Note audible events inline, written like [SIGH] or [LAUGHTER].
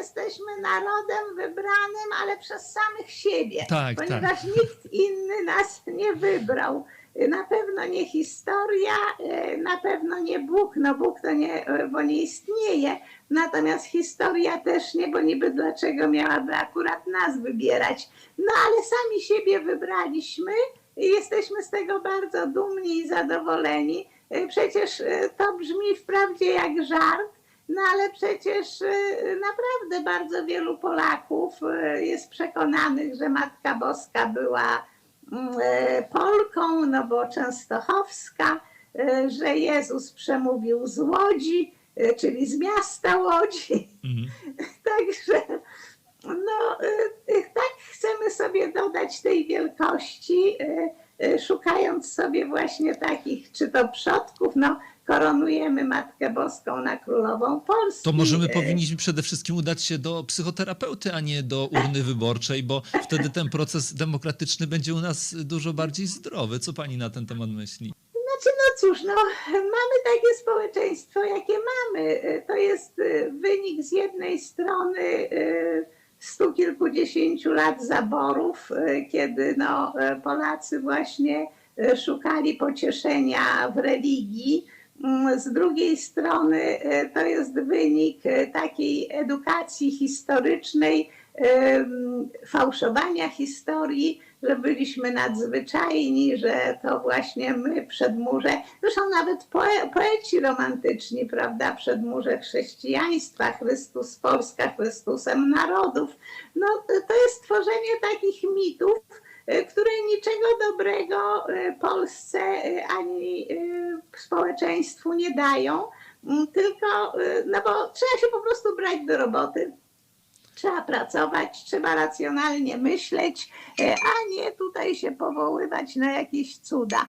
jesteśmy narodem wybranym, ale przez samych siebie, Tak, ponieważ nikt inny nas nie wybrał. Na pewno nie historia, e, na pewno nie Bóg, no Bóg to nie, e, bo nie istnieje, natomiast historia też nie, bo niby dlaczego miałaby akurat nas wybierać. No ale sami siebie wybraliśmy i jesteśmy z tego bardzo dumni i zadowoleni. E, Przecież to brzmi wprawdzie jak żart, no ale przecież e, naprawdę bardzo wielu Polaków e, jest przekonanych, że Matka Boska była mm, e, Polką, no bo częstochowska, że Jezus przemówił z Łodzi, czyli z miasta Łodzi. Mhm. [LAUGHS] Także no, y, y, tak chcemy sobie dodać tej wielkości, y, y, szukając sobie właśnie takich, czy to przodków, no koronujemy Matkę Boską na Królową Polski. To może my Y, powinniśmy przede wszystkim udać się do psychoterapeuty, a nie do urny wyborczej, bo wtedy ten proces demokratyczny będzie u nas dużo bardziej zdrowy. Co pani na ten temat myśli? Znaczy, no cóż, no, mamy takie społeczeństwo, jakie mamy. Y, To jest y, wynik z jednej strony y, stu kilkudziesięciu lat zaborów, y, kiedy no, y, Polacy właśnie y, szukali pocieszenia w religii. Mm, Z drugiej strony y, to jest wynik y, takiej edukacji historycznej, ym, fałszowania historii, że byliśmy nadzwyczajni, że to właśnie my przedmurze, zresztą nawet poe, poeci romantyczni, prawda, przedmurze chrześcijaństwa, Chrystus Polska, Chrystusem narodów. No to jest tworzenie takich mitów, które niczego dobrego y, Polsce y, ani y, społeczeństwu nie dają, Mm, tylko, y, no bo trzeba się po prostu brać do roboty. Trzeba pracować, trzeba racjonalnie myśleć, a nie tutaj się powoływać na jakieś cuda.